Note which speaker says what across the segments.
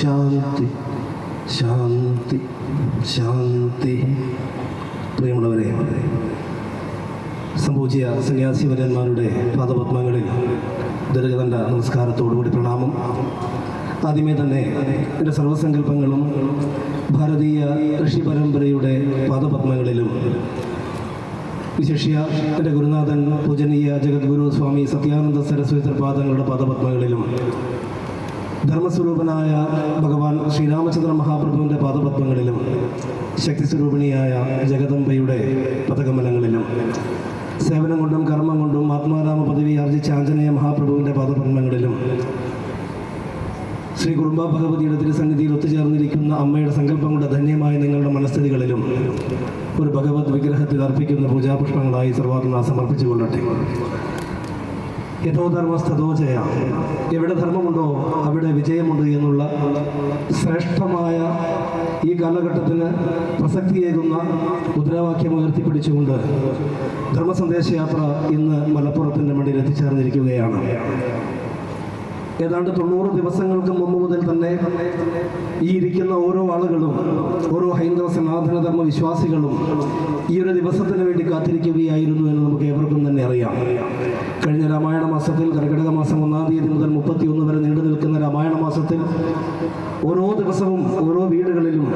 Speaker 1: ശാന്തി ശാന്തി ശാന്തി. പ്രിയമുള്ളവരെ സംഭൂജിയ സന്യാസിവരന്മാരുടെ പാദപത്മങ്ങളിൽ ദുരഗതണ്ട നമസ്കാരത്തോടുകൂടി പ്രണാമം. ആദ്യമേ തന്നെ എന്റെ സർവസങ്കല്പങ്ങളും ഭാരതീയ ഋഷി പരമ്പരയുടെ പാദപത്മങ്ങളിലും വിശിഷ്യ എന്റെ ഗുരുനാഥൻ പൂജനീയ ജഗദ്ഗുരു സ്വാമി സത്യാനന്ദ സരസ്വതി തൃപാദങ്ങളുടെ പാദപത്മങ്ങളിലും. ധർമ്മസ്വരൂപനായ ഭഗവാൻ ശ്രീരാമചന്ദ്ര മഹാപ്രഭുവിന്റെ പാദപത്മങ്ങളിലും ശക്തിസ്വരൂപിണിയായ ജഗദംബയുടെ പദകമലങ്ങളിലും സേവനം കൊണ്ടും കർമ്മം കൊണ്ടും ആത്മാരാമ പദവി ആർജിച്ച ആഞ്ജനേയ മഹാപ്രഭുവിന്റെ പാദപത്മങ്ങളിലും. ശ്രീ കുടുംബ ഭഗവതിയുടെ തിരുസന്നിധിയിൽ ഒത്തുചേർന്നിരിക്കുന്ന അമ്മയുടെ സങ്കല്പം കൊണ്ട് ധന്യമായ നിങ്ങളുടെ മനസ്ഥിതികളിലും ഒരു ഭഗവത് വിഗ്രഹത്തിൽ അർപ്പിക്കുന്ന പൂജാപുഷ്പങ്ങളായി സർവാത്മ സമർപ്പിച്ചുകൊള്ളട്ടെ. യഥോധർമ്മസ്ഥതോചയ എവിടെ ധർമ്മമുണ്ടോ അവിടെ വിജയമുണ്ട് എന്നുള്ള ശ്രേഷ്ഠമായ ഈ കാലഘട്ടത്തിന് പ്രസക്തിയേകുന്ന മുദ്രാവാക്യം ഉയർത്തിപ്പിടിച്ചുകൊണ്ട് ധർമ്മസന്ദേശയാത്ര ഇന്ന് മലപ്പുറത്തിന്റെ മണ്ണിൽ എത്തിച്ചേർന്നിരിക്കുകയാണ്. ഏതാണ്ട് തൊണ്ണൂറ് ദിവസങ്ങൾക്ക് മുമ്പ് മുതൽ തന്നെ ഈ ഇരിക്കുന്ന ഓരോ ആളുകളും ഓരോ ഹൈന്ദവ സനാതന ധർമ്മ വിശ്വാസികളും ഈ ഒരു ദിവസത്തിന് വേണ്ടി കാത്തിരിക്കുകയായിരുന്നു എന്ന് നമുക്ക് ഏവർക്കും തന്നെ അറിയാം. കഴിഞ്ഞ രാമായണ മാസത്തിൽ കർക്കിടക മാസം ഒന്നാം തീയതി മുതൽ മുപ്പത്തിയൊന്ന് വരെ നീണ്ടു നിൽക്കുന്ന രാമായണ മാസത്തിൽ ഓരോ ദിവസവും ഓരോ വീടുകളിലും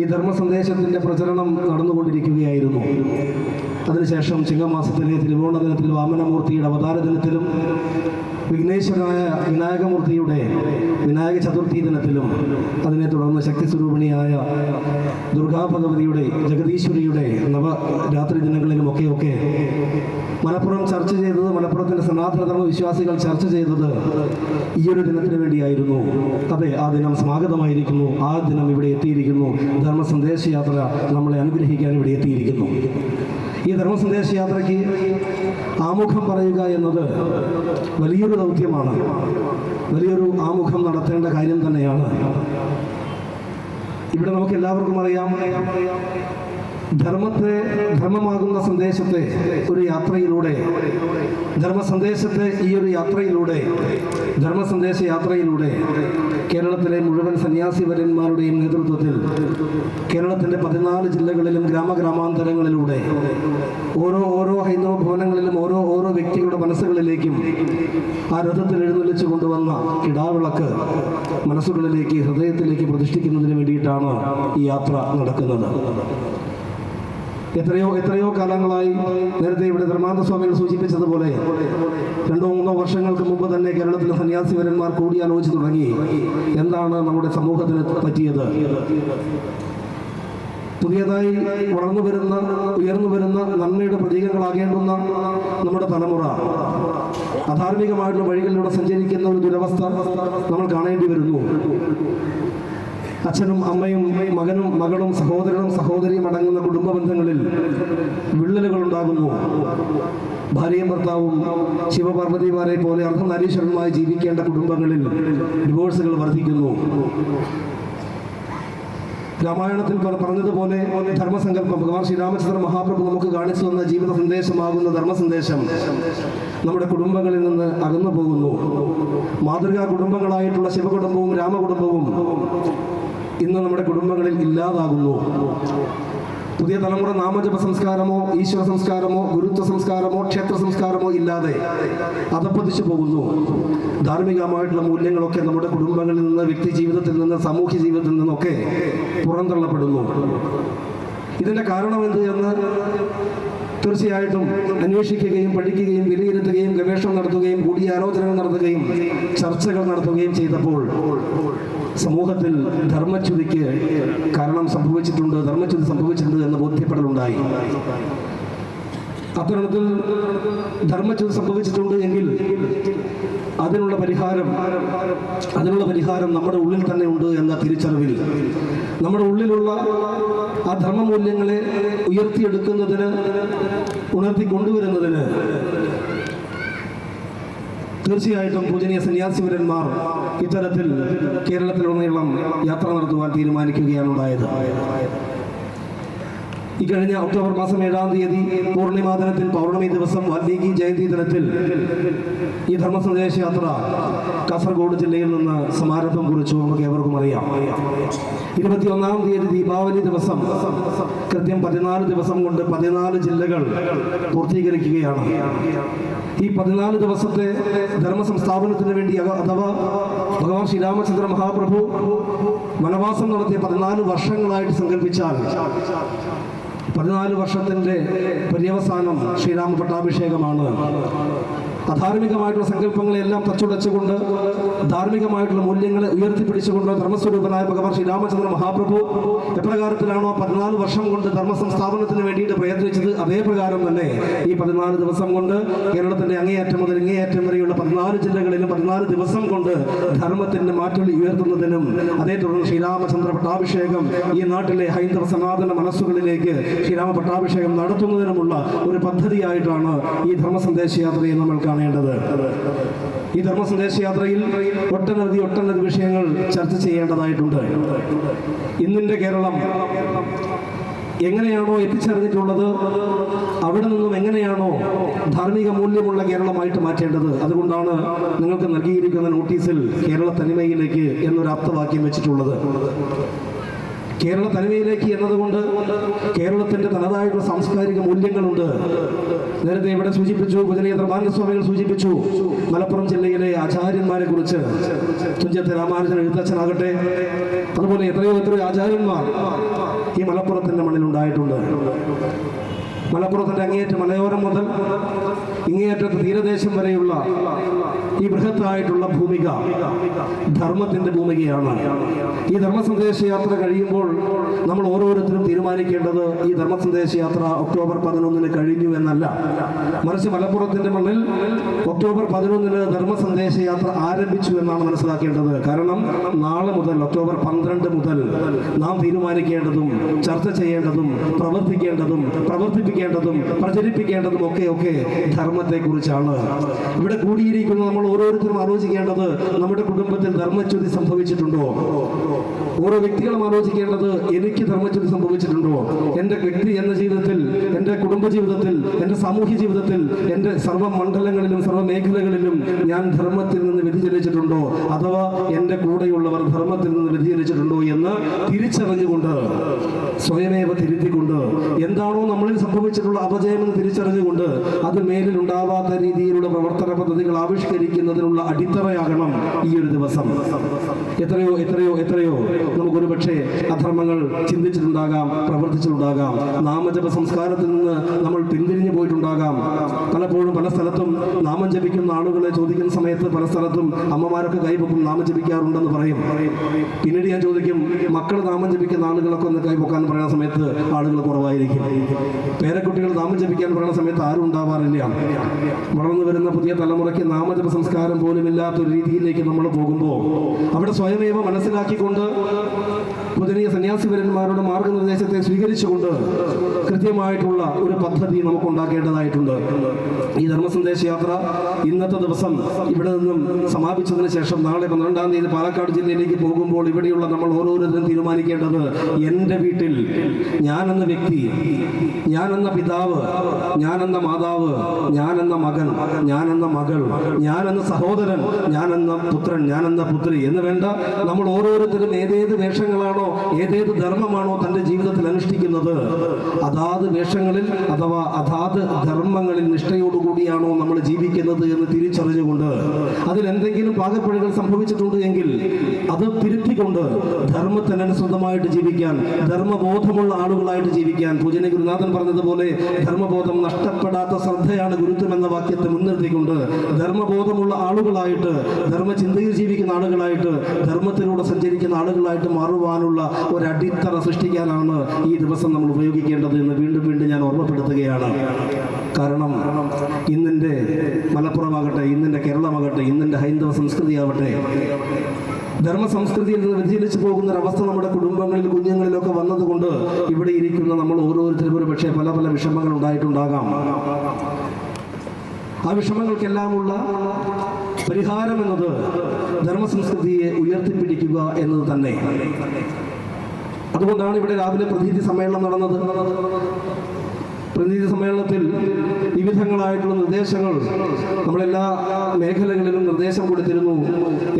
Speaker 1: ഈ ധർമ്മ സന്ദേശത്തിന്റെ പ്രചരണം നടന്നുകൊണ്ടിരിക്കുകയായിരുന്നു. അതിനുശേഷം ചിങ്ങമാസത്തിലെ തിരുവോണ ദിനത്തിൽ വാമനമൂർത്തിയുടെ അവതാര ദിനത്തിലും വിഘ്നേശ്വരനായ വിനായകമൂർത്തിയുടെ വിനായക ചതുർത്ഥി ദിനത്തിലും അതിനെ തുടർന്ന് ശക്തി സ്വരൂപിണിയായ ദുർഗാ ഭഗവതിയുടെ ജഗദീശ്വരിയുടെ നവരാത്രി ദിനങ്ങളിലും ഒക്കെ ഒക്കെ മലപ്പുറം ചർച്ച ചെയ്തത് മലപ്പുറത്തിന്റെ സനാതനധർമ്മ വിശ്വാസികൾ ചർച്ച ചെയ്തത് ഈ ഒരു ദിനത്തിന് വേണ്ടിയായിരുന്നു. അതെ ആ ദിനം സ്വാഗതമായിരിക്കുന്നു. ആ ദിനം ഇവിടെ എത്തിയിരിക്കുന്നു. ധർമ്മ സന്ദേശയാത്ര നമ്മളെ അനുഗ്രഹിക്കാൻ ഇവിടെ എത്തിയിരിക്കുന്നു. ഈ ധർമ്മസന്ദേശ യാത്രയ്ക്ക് ആമുഖം പറയുക എന്നത് വലിയൊരു ദൗത്യമാണ്. വലിയൊരു ആമുഖം നടത്തേണ്ട കാര്യം തന്നെയാണ്. ഇവിടെ നമുക്ക് എല്ലാവർക്കും അറിയാം ധർമ്മത്തെ ധർമ്മമാകുന്ന സന്ദേശത്തെ ഒരു യാത്രയിലൂടെ ധർമ്മ സന്ദേശത്തെ ഈ ഒരു യാത്രയിലൂടെ ധർമ്മ സന്ദേശ യാത്രയിലൂടെ കേരളത്തിലെ മുഴുവൻ സന്യാസിവരന്മാരുടെയും നേതൃത്വത്തിൽ കേരളത്തിന്റെ പതിനാല് ജില്ലകളിലും ഗ്രാമഗ്രാമാന്തരങ്ങളിലൂടെ ഓരോ ഓരോ ഹൈന്ദവ ഭവനങ്ങളിലും ഓരോ ഓരോ വ്യക്തികളുടെ മനസ്സുകളിലേക്കും ആ രഥത്തിൽ എഴുന്നള്ളിച്ചു കൊണ്ടുവന്ന കിടാവിളക്ക് മനസ്സുകളിലേക്ക് ഹൃദയത്തിലേക്ക് പ്രതിഷ്ഠിക്കുന്നതിന് വേണ്ടിയിട്ടാണ് ഈ യാത്ര നടക്കുന്നത്. എത്രയോ എത്രയോ കാലങ്ങളായി നേരത്തെ ഇവിടെ ധർമാന്ത സ്വാമികൾ സൂചിപ്പിച്ചതുപോലെ രണ്ടോ മൂന്നോ വർഷങ്ങൾക്ക് മുമ്പ് തന്നെ കേരളത്തിലെ സന്യാസിവരന്മാർ കൂടിയാലോചിച്ച് തുടങ്ങി. എന്താണ് നമ്മുടെ സമൂഹത്തിന് പറ്റിയത്? പുതിയതായി വളർന്നു വരുന്ന ഉയർന്നു വരുന്ന നന്മയുടെ പ്രതീകങ്ങളാകേണ്ടുന്ന നമ്മുടെ തലമുറ. അധാർമികമായിട്ടുള്ള വഴികളിലൂടെ സഞ്ചരിക്കുന്ന ഒരു ദുരവസ്ഥ നമ്മൾ കാണേണ്ടി വരുന്നു. അച്ഛനും അമ്മയും മകനും മകളും സഹോദരനും സഹോദരിയും അടങ്ങുന്ന കുടുംബ ബന്ധങ്ങളിൽ വിള്ളലുകൾ ഉണ്ടാകുന്നു ഭാര്യയും ഭർത്താവും ശിവപാർവതിമാരെ പോലെ അർദ്ധനാരീശ്വരനുമായി ജീവിക്കേണ്ട കുടുംബങ്ങളിൽ ഡിവോഴ്സുകൾ വർദ്ധിക്കുന്നു. രാമായണത്തിൽ പറഞ്ഞതുപോലെ ധർമ്മസങ്കല്പം ഭഗവാൻ ശ്രീരാമചന്ദ്ര മഹാപ്രഭു നമുക്ക് കാണിച്ചു തന്ന ജീവിത സന്ദേശമാകുന്ന ധർമ്മ സന്ദേശം നമ്മുടെ കുടുംബങ്ങളിൽ നിന്ന് അകന്നു പോകുന്നു. മാതൃകാ കുടുംബങ്ങളായിട്ടുള്ള ശിവകുടുംബവും രാമകുടുംബവും ഇന്ന് നമ്മുടെ കുടുംബങ്ങളിൽ ഇല്ലാതാകുന്നു. പുതിയ തലമുറ നാമജപ സംസ്കാരമോ ഈശ്വര സംസ്കാരമോ ഗുരുത്വ സംസ്കാരമോ ക്ഷേത്ര സംസ്കാരമോ ഇല്ലാതെ അതപ്പതിച്ചു പോകുന്നു. ധാർമ്മികമായിട്ടുള്ള മൂല്യങ്ങളൊക്കെ നമ്മുടെ കുടുംബങ്ങളിൽ നിന്ന് വ്യക്തി ജീവിതത്തിൽ നിന്ന് സാമൂഹ്യ ജീവിതത്തിൽ നിന്നൊക്കെ പുറന്തള്ളപ്പെടുന്നു. ഇതിന്റെ കാരണം എന്ത് എന്ന് തീർച്ചയായിട്ടും അന്വേഷിക്കുകയും പഠിക്കുകയും വിലയിരുത്തുകയും ഗവേഷണം നടത്തുകയും കൂടിയാലോചനകൾ നടത്തുകയും ചർച്ചകൾ നടത്തുകയും ചെയ്തപ്പോൾ സമൂഹത്തിൽ ധർമ്മച്യുതിക്ക് കാരണം സംഭവിച്ചിട്ടുണ്ട് ധർമ്മച്യുതി സംഭവിച്ചിട്ടുണ്ട് എന്ന് ബോധ്യപ്പെടലുണ്ടായി. അത്തരത്തിൽ ധർമ്മച്യുതി സംഭവിച്ചിട്ടുണ്ട് എങ്കിൽ അതിനുള്ള പരിഹാരം അതിനുള്ള പരിഹാരം നമ്മുടെ ഉള്ളിൽ തന്നെ ഉണ്ട് എന്ന തിരിച്ചറിവിൽ. നമ്മുടെ ഉള്ളിലുള്ള ആ തീർച്ചയായിട്ടും പൂജനീയ സന്യാസിവരന്മാർ ഇത്തരത്തിൽ കേരളത്തിലുടനീളം യാത്ര നടത്തുവാൻ തീരുമാനിക്കുകയാണ് ഉണ്ടായത്. ഇക്കഴിഞ്ഞ ഒക്ടോബർ മാസം ഏഴാം തീയതി പൂർണിമാ ദിനത്തിൽ പൗർണമി ദിവസം വാൽമീകി ജയന്തി ദിനത്തിൽ ഈ ധർമ്മ സന്ദേശ യാത്ര കാസർഗോഡ് ജില്ലയിൽ നിന്ന് സമാരംഭം കുറിച്ചു നമുക്ക് ഏവർക്കും അറിയാം. ഇരുപത്തിയൊന്നാം തീയതി ദീപാവലി ദിവസം. കൃത്യം പതിനാല് ദിവസം കൊണ്ട് പതിനാല് ജില്ലകൾ പൂർത്തീകരിക്കുകയാണ്. ഈ പതിനാല് ദിവസത്തെ ധർമ്മ സംസ്ഥാപനത്തിന് വേണ്ടി അഥവാ ഭഗവാൻ ശ്രീരാമചന്ദ്ര മഹാപ്രഭു വനവാസം നടത്തിയ പതിനാല് വർഷങ്ങളായിട്ട് സങ്കല്പിച്ചാൽ പതിനാല് വർഷത്തിന്റെ പര്യവസാനം ശ്രീരാമ പട്ടാഭിഷേകമാണ്. അധാർമികമായിട്ടുള്ള സങ്കല്പങ്ങളെല്ലാം തച്ചുടച്ചുകൊണ്ട് ധാർമ്മികമായിട്ടുള്ള മൂല്യങ്ങളെ ഉയർത്തിപ്പിടിച്ചുകൊണ്ട് ധർമ്മസ്വരൂപനായ ഭഗവാൻ ശ്രീരാമചന്ദ്ര മഹാപ്രഭു എപ്രകാരത്തിലാണോ പതിനാല് വർഷം കൊണ്ട് ധർമ്മ സംസ്ഥാപനത്തിന് വേണ്ടിയിട്ട് പ്രയത്നിച്ചത് അതേ പ്രകാരം തന്നെ ഈ പതിനാല് ദിവസം കൊണ്ട് കേരളത്തിന്റെ അങ്ങേയറ്റം മുതൽ ഇങ്ങേയറ്റം വരെയുള്ള പതിനാല് ജില്ലകളിലും പതിനാല് ദിവസം കൊണ്ട് ധർമ്മത്തിന്റെ മാറ്റൊലി ഉയർത്തുന്നതിനും അതേ തുടർന്ന് ശ്രീരാമചന്ദ്ര പട്ടാഭിഷേകം ഈ നാട്ടിലെ ഹൈന്ദവ സനാതന മനസ്സുകളിലേക്ക് ശ്രീരാമ പട്ടാഭിഷേകം നടത്തുന്നതിനുമുള്ള ഒരു പദ്ധതിയായിട്ടാണ് ഈ ധർമ്മ സന്ദേശയാത്രയെ നമ്മൾ കാണേണ്ടത്. ഈ ധർമ്മ സന്ദേശയാത്രയിൽ ഒട്ടനവധി ഒട്ടനവധി വിഷയങ്ങൾ ചർച്ച ചെയ്യേണ്ടതായിട്ടുണ്ട്. ഇന്നിന്റെ കേരളം എങ്ങനെയാണോ എത്തിച്ചേർന്നിട്ടുള്ളത് അവിടെ നിന്നും എങ്ങനെയാണോ ധാർമ്മിക മൂല്യമുള്ള കേരളമായിട്ട് മാറ്റേണ്ടത് അതുകൊണ്ടാണ് നിങ്ങൾക്ക് നൽകിയിരിക്കുന്ന നോട്ടീസിൽ കേരള തനിമയിലേക്ക് എന്നൊരു അർത്ഥവാക്യം വെച്ചിട്ടുള്ളത്. കേരള തനിമയിലേക്ക് എന്നതുകൊണ്ട് കേരളത്തിന്റെ തനതായിട്ടുള്ള സാംസ്കാരിക മൂല്യങ്ങളുണ്ട്. നേരത്തെ ഇവിടെ സൂചിപ്പിച്ചു ഭജനീയ മാനസ്വാമികൾ സൂചിപ്പിച്ചു മലപ്പുറം ജില്ലയിലെ ആചാര്യന്മാരെ കുറിച്ച് തുഞ്ചത്തെ രാമാനുജൻ എഴുത്തച്ഛനാകട്ടെ. അതുപോലെ എത്രയോ എത്രയോ ആചാര്യന്മാർ ഈ മലപ്പുറത്തിന്റെ മണ്ണിൽ ഉണ്ടായിട്ടുണ്ട് മലപ്പുറത്തിന്റെ അങ്ങേയറ്റം മലയോരം മുതൽ ഇങ്ങേയറ്റത്ത് തീരദേശം വരെയുള്ള ഈ ബൃഹത്തായിട്ടുള്ള ഭൂമിക ധർമ്മത്തിന്റെ ഭൂമികയാണ്. ഈ ധർമ്മ സന്ദേശ യാത്ര കഴിയുമ്പോൾ നമ്മൾ ഓരോരുത്തരും തീരുമാനിക്കേണ്ടത് ഈ ധർമ്മ സന്ദേശ യാത്ര ഒക്ടോബർ പതിനൊന്നിന് കഴിഞ്ഞു എന്നല്ല. മറിച്ച് മലപ്പുറത്തിന്റെ മണ്ണിൽ ഒക്ടോബർ പതിനൊന്നിന് ധർമ്മ സന്ദേശ യാത്ര ആരംഭിച്ചു എന്നാണ് മനസ്സിലാക്കേണ്ടത്. കാരണം നാളെ മുതൽ ഒക്ടോബർ പന്ത്രണ്ട് മുതൽ നാം തീരുമാനിക്കേണ്ടതും ചർച്ച ചെയ്യേണ്ടതും പ്രവർത്തിക്കേണ്ടതും പ്രവർത്തിപ്പിക്കേണ്ടതും പ്രചരിപ്പിക്കേണ്ടതും ഒക്കെ ഒക്കെ ധർമ്മത്തെ കുറിച്ചാണ് ഇവിടെ കൂടിയിരിക്കുന്ന നമ്മൾ ഓരോരുത്തരും ആലോചിക്കേണ്ടത് നമ്മുടെ കുടുംബത്തിൽ ധർമ്മച്യുതി സംഭവിച്ചിട്ടുണ്ടോ? ഓരോ വ്യക്തികളും ആലോചിക്കേണ്ടത് എനിക്ക് ധർമ്മച്യുതി സംഭവിച്ചിട്ടുണ്ടോ? എന്റെ വ്യക്തി എന്ന ജീവിതത്തിൽ എന്റെ കുടുംബ ജീവിതത്തിൽ എന്റെ സാമൂഹ്യ ജീവിതത്തിൽ എന്റെ സർവ മണ്ഡലങ്ങളിലും സർവ മേഖലകളിലും ഞാൻ ധർമ്മത്തിൽ നിന്ന് വ്യതിചലിച്ചിട്ടുണ്ടോ? അഥവാ എന്റെ കൂടെയുള്ളവർ ധർമ്മത്തിൽ നിന്ന് വ്യതിചലിച്ചിട്ടുണ്ടോ എന്ന് തിരിച്ചറിഞ്ഞുകൊണ്ട് സ്വയമേവ തിരുത്തിക്കൊണ്ട് എന്താണോ നമ്മളിൽ സംഭവിച്ചിട്ടുള്ള അപജയമെന്ന് തിരിച്ചറിഞ്ഞുകൊണ്ട് അത് മേലിൽ ഉണ്ടാവാത്ത രീതിയിലുള്ള പ്രവർത്തന പദ്ധതികൾ ആവിഷ്കരിക്കുന്നതിനുള്ള അടിത്തറയാകണം ഈ ഒരു ദിവസം. എത്രയോ എത്രയോ എത്രയോ നമുക്കൊരു പക്ഷേ അധർമ്മങ്ങൾ ചിന്തിച്ചിട്ടുണ്ടാകാം പ്രവർത്തിച്ചിട്ടുണ്ടാകാം. നാമജപ സംസ്കാരത്തിൽ നിന്ന് നമ്മൾ പിന്തിരിഞ്ഞു പോയിട്ടുണ്ടാകാം. പലപ്പോഴും പല സ്ഥലത്തും നാമം ജപിക്കുന്ന ആളുകളെ ചോദിക്കുന്ന സമയത്ത് പല സ്ഥലത്തും അമ്മമാരൊക്കെ കൈപൊക്കും നാമം ജപിക്കാറുണ്ടെന്ന് പറയും. പിന്നീട് ഞാൻ ചോദിക്കും മക്കൾ നാമം ജപിക്കുന്ന ആളുകളൊക്കെ ഒന്ന് കൈപൊക്കാൻ പറയുന്ന സമയത്ത് ആളുകൾ കുറവായിരിക്കും. പേരക്കുട്ടികൾ നാമം ജപിക്കാൻ പറയുന്ന സമയത്ത് ആരും ഉണ്ടാവാറില്ല. വളർന്നു വരുന്ന പുതിയ തലമുറയ്ക്ക് നാമജപ സംസ്കാരം പോലും ഇല്ലാത്തൊരു രീതിയിലേക്ക് നമ്മൾ പോകുമ്പോൾ അവിടെ സ്വയമേവ മനസ്സിലാക്കിക്കൊണ്ട് പുതിയ സന്യാസിവരന്മാരുടെ മാർഗനിർദ്ദേശത്തെ സ്വീകരിച്ചുകൊണ്ട് കൃത്യമായിട്ടുള്ള ഒരു പദ്ധതി നമുക്ക് ഉണ്ടാക്കേണ്ടതായിട്ടുണ്ട്. ഈ ധർമ്മസന്ദേശ യാത്ര ഇന്നത്തെ ദിവസം ഇവിടെ നിന്നും സമാപിച്ചതിന് ശേഷം നാളെ പന്ത്രണ്ടാം തീയതി പാലക്കാട് ജില്ലയിലേക്ക് പോകുമ്പോൾ ഇവിടെയുള്ള നമ്മൾ ഓരോരുത്തരും തീരുമാനിക്കേണ്ടത് എന്റെ വീട്ടിൽ ഞാനെന്ന വ്യക്തി ഞാനെന്ന പിതാവ് ഞാനെന്ന മാതാവ് ഞാനെന്ന മകൻ ഞാനെന്ന മകൾ ഞാനെന്ന സഹോദരൻ ഞാനെന്ന പുത്രൻ ഞാനെന്ന പുത്രി എന്ന് വേണ്ട നമ്മൾ ഓരോരുത്തരും ഏതേത് വേഷങ്ങളാണോ ഏതേത് ധർമ്മമാണോ തന്റെ ജീവിതത്തിൽ അനുഷ്ഠിക്കുന്നത്. അതാത് വേഷങ്ങളിൽ അഥവാ അതാത് ധർമ്മങ്ങളിൽ നിഷ്ഠയോടുകൂടിയാണോ നമ്മൾ ജീവിക്കുന്നത് എന്ന് തിരിച്ചറിഞ്ഞുകൊണ്ട് അതിൽ എന്തെങ്കിലും പാകപ്പിഴകൾ സംഭവിച്ചിട്ടുണ്ട് എങ്കിൽ അത് തിരുത്തിക്കൊണ്ട് ധർമ്മത്തിനനുസൃതമായിട്ട് ജീവിക്കാൻ ധർമ്മബോധമുള്ള ആളുകളായിട്ട് ജീവിക്കാൻ. പൂജന ഗുരുനാഥൻ പറഞ്ഞതുപോലെ ധർമ്മബോധം നഷ്ടപ്പെടാത്ത ശ്രദ്ധയാണ് ഗുരുത്വം എന്ന വാക്യത്തെ മുൻനിർത്തിക്കൊണ്ട് ധർമ്മബോധമുള്ള ആളുകളായിട്ട് ധർമ്മചിന്തയിൽ ജീവിക്കുന്ന ആളുകളായിട്ട് ധർമ്മത്തിലൂടെ സഞ്ചരിക്കുന്ന ആളുകളായിട്ട് മാറുവാനുള്ള ഒരു അടിത്തറ സൃഷ്ടിക്കാനാണ് ഈ ദിവസം നമ്മൾ ഉപയോഗിക്കേണ്ടത് എന്ന് വീണ്ടും വീണ്ടും ഞാൻ ഓർമ്മപ്പെടുത്തുകയാണ്. കാരണം ഇന്നിന്റെ മലപ്പുറമാകട്ടെ ഇന്നിന്റെ കേരളമാകട്ടെ ഇന്നിന്റെ ഹൈന്ദവ സംസ്കൃതിയാവട്ടെ ധർമ്മ സംസ്കൃതിയിൽ നിന്ന് വ്യതിചലിച്ചു പോകുന്ന ഒരവസ്ഥ നമ്മുടെ കുടുംബങ്ങളിൽ കുഞ്ഞുങ്ങളിലൊക്കെ വന്നതുകൊണ്ട് ഇവിടെ ഇരിക്കുന്ന നമ്മൾ ഓരോരുത്തർക്കും ഒരു പക്ഷേ പല പല വിഷമങ്ങൾ ഉണ്ടായിട്ടുണ്ടാകാം. ആ വിഷമങ്ങൾക്കെല്ലാമുള്ള പരിഹാരം എന്നത് ധർമ്മ സംസ്കൃതിയെ ഉയർത്തിപ്പിടിക്കുക എന്നത് തന്നെ. അതുകൊണ്ടാണ് ഇവിടെ രാവിലെ പ്രതിനിധി സമ്മേളനം നടന്നത്. പ്രതിനിധി സമ്മേളനത്തിൽ വിവിധങ്ങളായിട്ടുള്ള നിർദ്ദേശങ്ങൾ നമ്മളെല്ലാ മേഖലകളിലും നിർദ്ദേശം കൊടുത്തിരുന്നു.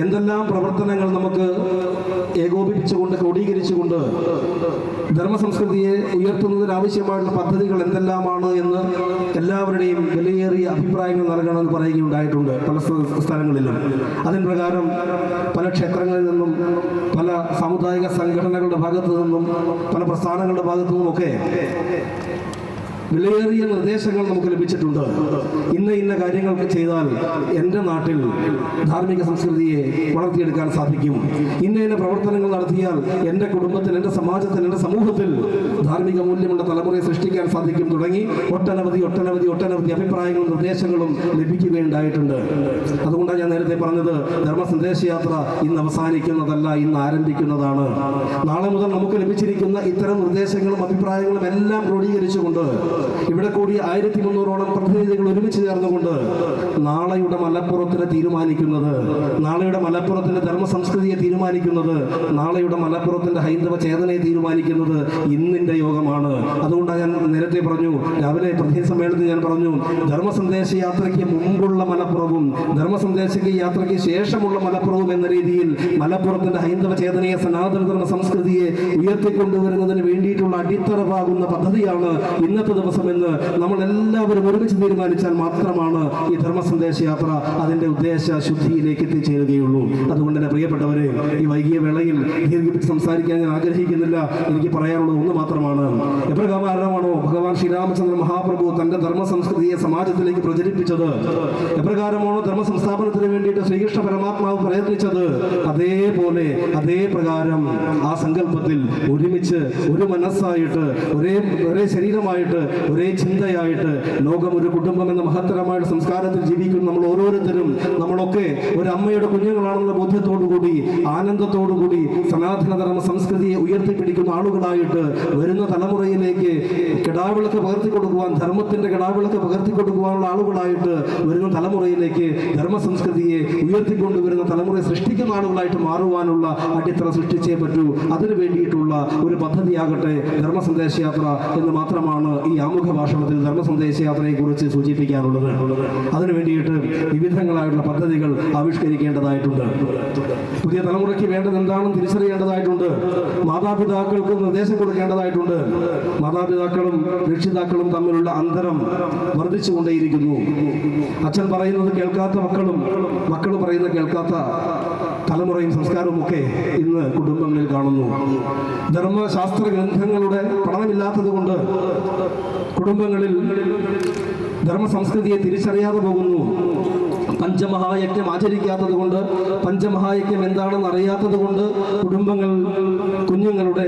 Speaker 1: എന്തെല്ലാം പ്രവർത്തനങ്ങൾ നമുക്ക് ഏകോപിപ്പിച്ചുകൊണ്ട് ക്രോഡീകരിച്ചുകൊണ്ട് ധർമ്മസംസ്കൃതിയെ ഉയർത്തുന്നതിനാവശ്യമായിട്ടുള്ള പദ്ധതികൾ എന്തെല്ലാമാണ് എന്ന് എല്ലാവരുടെയും വിലയേറിയ അഭിപ്രായങ്ങൾ നൽകണമെന്ന് പറയുകയുണ്ടായിട്ടുണ്ട് പല സ്ഥ- സ്ഥലങ്ങളിലും. അതിന് പ്രകാരം പല ക്ഷേത്രങ്ങളിൽ നിന്നും പല സാമുദായിക സംഘടനകളുടെ ഭാഗത്തു നിന്നും പല പ്രസ്ഥാനങ്ങളുടെ ഭാഗത്തു നിന്നുമൊക്കെ വിലയേറിയ നിർദ്ദേശങ്ങൾ നമുക്ക് ലഭിച്ചിട്ടുണ്ട്. ഇന്ന ഇന്ന കാര്യങ്ങൾക്ക് ചെയ്താൽ എന്റെ നാട്ടിൽ ധാർമ്മിക സംസ്കൃതിയെ വളർത്തിയെടുക്കാൻ സാധിക്കും. ഇന്ന ഇന്ന പ്രവർത്തനങ്ങൾ നടത്തിയാൽ എന്റെ കുടുംബത്തിൽ എന്റെ സമാജത്തിൽ എന്റെ സമൂഹത്തിൽ ധാർമ്മിക മൂല്യമുള്ള തലമുറയെ സൃഷ്ടിക്കാൻ സാധിക്കും തുടങ്ങി. ഒട്ടനവധി ഒട്ടനവധി ഒട്ടനവധി അഭിപ്രായങ്ങളും നിർദ്ദേശങ്ങളും ലഭിക്കുകയുണ്ടായിട്ടുണ്ട്. അതുകൊണ്ടാണ് ഞാൻ നേരത്തെ പറഞ്ഞത് ധർമ്മ സന്ദേശയാത്ര ഇന്ന് അവസാനിക്കുന്നതല്ല ഇന്ന് ആരംഭിക്കുന്നതാണ്. നാളെ മുതൽ നമുക്ക് ലഭിച്ചിരിക്കുന്ന ഇത്തരം നിർദ്ദേശങ്ങളും അഭിപ്രായങ്ങളും എല്ലാം ക്രോഡീകരിച്ചുകൊണ്ട് ഇവിടെ കൂടി ആയിരത്തി മുന്നൂറോളം പ്രതിനിധികൾ ഒരുമിച്ച് ചേർന്നുകൊണ്ട് നാളെയുടെ മലപ്പുറത്തിനെ തീരുമാനിക്കുന്നത് നാളെയുടെ മലപ്പുറത്തിന്റെ ധർമ്മ സംസ്കൃതിയെ തീരുമാനിക്കുന്നത് നാളെയുടെ മലപ്പുറത്തിന്റെ ഹൈന്ദവ ചേതനയെ തീരുമാനിക്കുന്നത് ഇന്നിന്റെ യോഗമാണ്. അതുകൊണ്ടാണ് ഞാൻ നേരത്തെ പറഞ്ഞു രാവിലെ പ്രതിനിധി സമ്മേളനത്തിൽ ഞാൻ പറഞ്ഞു ധർമ്മ സന്ദേശ യാത്രയ്ക്ക് മുമ്പുള്ള മലപ്പുറവും ധർമ്മ സന്ദേശ യാത്രയ്ക്ക് ശേഷമുള്ള മലപ്പുറവും എന്ന രീതിയിൽ മലപ്പുറത്തിന്റെ ഹൈന്ദവ ചേതനയെ സനാതനധർമ്മ സംസ്കൃതിയെ ഉയർത്തിക്കൊണ്ടുവരുന്നതിന് വേണ്ടിയിട്ടുള്ള അടിത്തറ പാകുന്ന പദ്ധതിയാണ് ഇന്നത്തെ ദിവസം എന്ന് നമ്മൾ എല്ലാവരും ഒരുമിച്ച് തീരുമാനിച്ചാൽ മാത്രമാണ് ഈ ധർമ്മ സന്ദേശ യാത്ര അതിന്റെ ഉദ്ദേശ ശുദ്ധിയിലേക്ക് എത്തിച്ചേരുകയുള്ളൂ. അതുകൊണ്ട് തന്നെ പ്രിയപ്പെട്ടവരെ ഈ വൈകിയ വേളയിൽ ദീർഘിപ്പിച്ച് സംസാരിക്കാൻ ഞാൻ ആഗ്രഹിക്കുന്നില്ല. എനിക്ക് പറയാനുള്ളത് ഒന്ന് മാത്രമാണ്. എപ്രകാരമാണോ ഭഗവാൻ ശ്രീരാമചന്ദ്ര മഹാപ്രഭു തന്റെ ധർമ്മ സംസ്കൃതിയെ സമാജത്തിലേക്ക് പ്രചരിപ്പിച്ചത്? എപ്രകാരമാണോ ധർമ്മ സംസ്ഥാപനത്തിന് വേണ്ടിയിട്ട് ശ്രീകൃഷ്ണ പരമാത്മാവ് പ്രയത്നിച്ചത് അതേപോലെ അതേ പ്രകാരം ആ സങ്കല്പത്തിൽ ഒരുമിച്ച് ഒരു മനസ്സായിട്ട് ഒരേ ഒരേ ശരീരമായിട്ട് ഒരേ ചിന്തയായിട്ട് ലോകം ഒരു കുടുംബം എന്ന മഹത്തരമായ സംസ്കാരത്തിൽ ജീവിക്കുന്ന നമ്മൾ ഓരോരുത്തരും നമ്മളൊക്കെ ഒരു അമ്മയുടെ കുഞ്ഞുങ്ങളാണെന്ന ബോധ്യത്തോടുകൂടി ആനന്ദത്തോടുകൂടി സനാതന ധർമ്മ സംസ്കൃതിയെ ഉയർത്തിപ്പിടിക്കുന്ന ആളുകളായിട്ട് വരുന്ന തലമുറയിലേക്ക് കിടാവിളക്ക് പകർത്തി കൊടുക്കുവാൻ ധർമ്മത്തിന്റെ കിടാവിളക്ക് പകർത്തി കൊടുക്കുവാനുള്ള ആളുകളായിട്ട് വരുന്ന തലമുറയിലേക്ക് ധർമ്മ സംസ്കൃതിയെ ഉയർത്തിക്കൊണ്ടുവരുന്ന തലമുറയെ സൃഷ്ടിക്കുന്ന ആളുകളായിട്ട് മാറുവാനുള്ള അടിത്തറ സൃഷ്ടിച്ചേ പറ്റൂ. അതിനു വേണ്ടിയിട്ടുള്ള ഒരു പദ്ധതിയാകട്ടെ ധർമ്മ സന്ദേശയാത്ര എന്ന് മാത്രമാണ് ഈ ആമുഖ ഭാഷണത്തിൽ ധർമ്മ കുറിച്ച് സൂചിപ്പിക്കാനുള്ളത്. അതിനു വേണ്ടിയിട്ട് വിവിധങ്ങളായിട്ടുള്ള പദ്ധതികൾ ആവിഷ്കരിക്കേണ്ടതായിട്ടുണ്ട്. പുതിയ തലമുറയ്ക്ക് വേണ്ടത് എന്താണെന്ന് തിരിച്ചറിയേണ്ടതായിട്ടുണ്ട്. മാതാപിതാക്കൾക്ക് നിർദ്ദേശം കൊടുക്കേണ്ടതായിട്ടുണ്ട്. മാതാപിതാക്കളും രക്ഷിതാക്കളും തമ്മിലുള്ള അന്തരം വർദ്ധിച്ചുകൊണ്ടേയിരിക്കുന്നു. അച്ഛൻ പറയുന്നത് കേൾക്കാത്ത മക്കളും മക്കൾ പറയുന്ന കേൾക്കാത്ത തലമുറയും സംസ്കാരവും ഒക്കെ ഇന്ന് കുടുംബങ്ങളിൽ കാണുന്നു. ധർമ്മശാസ്ത്ര ഗ്രന്ഥങ്ങളുടെ പഠനമില്ലാത്തത് കൊണ്ട് കുടുംബങ്ങളിൽ ധർമ്മ സംസ്കൃതിയെ തിരിച്ചറിയാതെ പോകുന്നു. പഞ്ചമഹായജ്ഞം ആചരിക്കാത്തത് കൊണ്ട് പഞ്ചമഹായജ്ഞം എന്താണെന്ന് അറിയാത്തത് കൊണ്ട് കുടുംബങ്ങൾ കുഞ്ഞുങ്ങളുടെ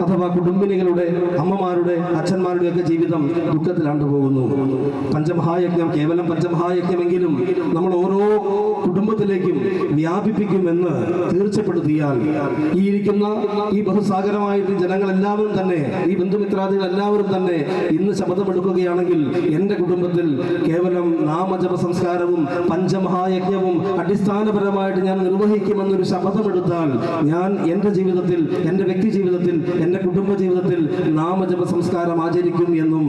Speaker 1: അഥവാ കുടുംബിനികളുടെ അമ്മമാരുടെ അച്ഛന്മാരുടെയൊക്കെ ജീവിതം ദുഃഖത്തിലാണ്ട് പോകുന്നു. പഞ്ചമഹായജ്ഞം കേവലം പഞ്ചമഹായജ്ഞമെങ്കിലും നമ്മൾ ഓരോ കുടുംബത്തിലേക്കും വ്യാപിപ്പിക്കുമെന്ന് തീർച്ചപ്പെടുത്തിയാൽ ഈ ഇരിക്കുന്ന ഈ ബഹുസാഗരമായിട്ട് ജനങ്ങളെല്ലാവരും തന്നെ ഈ ബന്ധുമിത്രാദികൾ എല്ലാവരും തന്നെ ഇന്ന് ശബ്ദമെടുക്കുകയാണെങ്കിൽ എന്റെ കുടുംബത്തിൽ കേവലം നാമജപ സംസ്കാരവും പഞ്ചമഹായജ്ഞവും അടിസ്ഥാനപരമായിട്ട് ഞാൻ നിർവഹിക്കുമെന്നൊരു ശപഥമെടുത്താൽ ഞാൻ എന്റെ ജീവിതത്തിൽ എന്റെ വ്യക്തി ജീവിതത്തിൽ എന്റെ കുടുംബ ജീവിതത്തിൽ നാമജപ സംസ്കാരം ആചരിക്കും എന്നും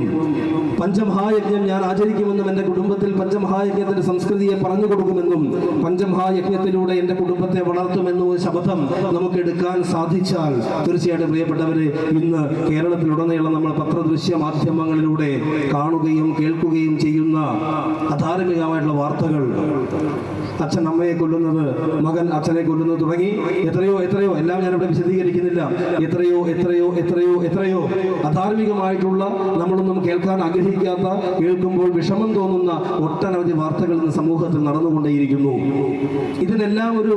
Speaker 1: പഞ്ചമഹായജ്ഞം ഞാൻ ആചരിക്കുമെന്നും എന്റെ കുടുംബത്തിൽ പഞ്ചമഹായജ്ഞത്തിന്റെ സംസ്കൃതിയെ പറഞ്ഞു കൊടുക്കുമെന്നും പഞ്ചമഹായജ്ഞത്തിലൂടെ എന്റെ കുടുംബത്തെ വളർത്തുമെന്നും ഒരു ശപഥം നമുക്ക് എടുക്കാൻ സാധിച്ചാൽ തീർച്ചയായിട്ടും പ്രിയപ്പെട്ടവരെ ഇന്ന് കേരളത്തിലുടനീളം നമ്മൾ പത്രദൃശ്യ മാധ്യമങ്ങളിലൂടെ കാണുകയും കേൾക്കുകയും ചെയ്യുന്ന അധാർമികമായിട്ടുള്ള വാർത്തകൾ と അച്ഛൻ അമ്മയെ കൊല്ലുന്നത് മകൻ അച്ഛനെ കൊല്ലുന്നത് തുടങ്ങി. എത്രയോ എത്രയോ എല്ലാം ഇവിടെ വിശദീകരിക്കുന്നില്ല. എത്രയോ എത്രയോ എത്രയോ എത്രയോ അധാർമികമായിട്ടുള്ള നമ്മളൊന്നും കേൾക്കാൻ ആഗ്രഹിക്കാത്ത കേൾക്കുമ്പോൾ വിഷമം തോന്നുന്ന ഒട്ടനവധി വാർത്തകൾ ഇന്ന് സമൂഹത്തിൽ നടന്നുകൊണ്ടേയിരിക്കുന്നു. ഇതിനെല്ലാം ഒരു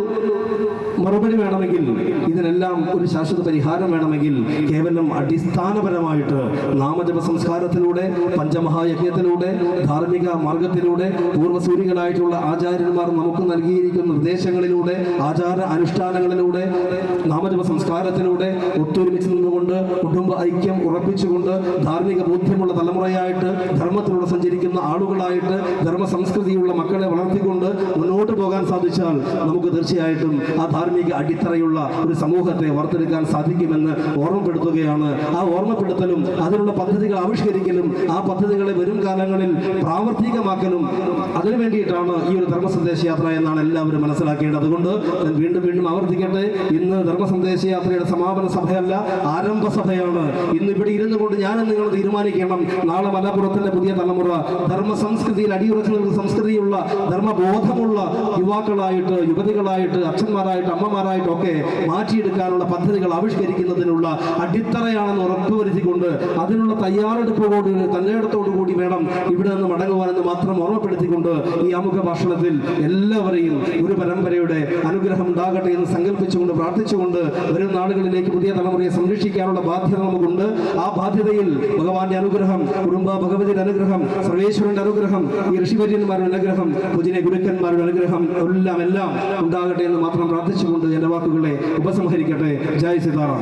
Speaker 1: മറുപടി വേണമെങ്കിൽ ഇതിനെല്ലാം ഒരു ശാശ്വത പരിഹാരം വേണമെങ്കിൽ കേവലം അടിസ്ഥാനപരമായിട്ട് നാമജപ സംസ്കാരത്തിലൂടെ പഞ്ചമഹായജ്ഞത്തിലൂടെ ധാർമ്മിക മാർഗത്തിലൂടെ പൂർവസൂരികളായിട്ടുള്ള ആചാര്യന്മാർ നമുക്ക് നമുക്ക് നൽകിയിരിക്കുന്ന നിർദ്ദേശങ്ങളിലൂടെ ആചാര അനുഷ്ഠാനങ്ങളിലൂടെ നാമജപ സംസ്കാരത്തിലൂടെ ഒത്തൊരുമിച്ച് നിന്നുകൊണ്ട് കുടുംബ ഐക്യം ഉറപ്പിച്ചുകൊണ്ട് ധാർമ്മിക ബോധ്യമുള്ള തലമുറയായിട്ട് ധർമ്മത്തിലൂടെ സഞ്ചരിക്കുന്ന ആളുകളായിട്ട് ധർമ്മ സംസ്കൃതിയുള്ള മക്കളെ വളർത്തിക്കൊണ്ട് മുന്നോട്ട് പോകാൻ സാധിച്ചാൽ നമുക്ക് തീർച്ചയായിട്ടും ആ ധാർമ്മിക അടിത്തറയുള്ള ഒരു സമൂഹത്തെ വാർത്തെടുക്കാൻ സാധിക്കുമെന്ന് ഓർമ്മപ്പെടുത്തുകയാണ്. ആ ഓർമ്മപ്പെടുത്തലും അതിനുള്ള പദ്ധതികൾ ആവിഷ്കരിക്കലും ആ പദ്ധതികളെ വരും കാലങ്ങളിൽ പ്രാവർത്തികമാക്കലും അതിനു വേണ്ടിയിട്ടാണ് ഈ ഒരു ധർമ്മ സന്ദേശ യാത്ര എന്നാണ് എല്ലാവരും മനസ്സിലാക്കേണ്ടത്. അതുകൊണ്ട് വീണ്ടും വീണ്ടും ആവർത്തിക്കട്ടെ. ഇന്ന് ധർമ്മ സന്ദേശ യാത്രയുടെ സമാപന സഭയല്ല ആരംഭ സഭയാണ്. ഇന്ന് ഇവിടെ ഇരുന്നു കൊണ്ട് ഞാൻ നിങ്ങൾ തീരുമാനിക്കണം. നാളെ മലപ്പുറത്തിന്റെ പുതിയ തലമുറ ധർമ്മ സംസ്കൃതിയിൽ അടിയുറച്ചു നിൽക്കുന്ന സംസ്കൃതിയുള്ള ധർമ്മബോധമുള്ള യുവാക്കളായിട്ട് യുവതികളായിട്ട് അച്ഛന്മാരായിട്ട് അമ്മമാരായിട്ടൊക്കെ മാറ്റിയെടുക്കാനുള്ള പദ്ധതികൾ ആവിഷ്കരിക്കുന്നതിനുള്ള അടിത്തറയാണെന്ന് ഉറപ്പുവരുത്തിക്കൊണ്ട് അതിനുള്ള തയ്യാറെടുപ്പോട് തന്നേടത്തോടു കൂടി വേണം ഇവിടെ നിന്ന് മടങ്ങുവാനെന്ന് മാത്രം ഓർമ്മപ്പെടുത്തിക്കൊണ്ട് ഈ അമുഖ ഭാഷണത്തിൽ എല്ലാവരെയും ഒരു പരമ്പരയുടെ അനുഗ്രഹം ഉണ്ടാകട്ടെ എന്ന് സങ്കല്പിച്ചുകൊണ്ട് പ്രാർത്ഥിച്ചുകൊണ്ട് വരും നാളുകളിലേക്ക് പുതിയ തലമുറയെ സംരക്ഷിക്കാനുള്ള ബാധ്യത നമുക്കുണ്ട്. ആ ബാധ്യതയിൽ ഭഗവാന്റെ അനുഗ്രഹം കുടുംബ ഭഗവതിയുടെ അനുഗ്രഹം സർവേശ്വരന്റെ അനുഗ്രഹം ഈ ഋഷിവര്യന്മാരുടെ അനുഗ്രഹം പുതിയ ഗുരുക്കന്മാരുടെ അനുഗ്രഹം എല്ലാം എല്ലാം ഉണ്ടാകട്ടെ എന്ന് മാത്രം പ്രാർത്ഥിച്ചുകൊണ്ട് എന്റെ വാക്കുകളെ ഉപസംഹരിക്കട്ടെ. ജയ് സീതാറാം.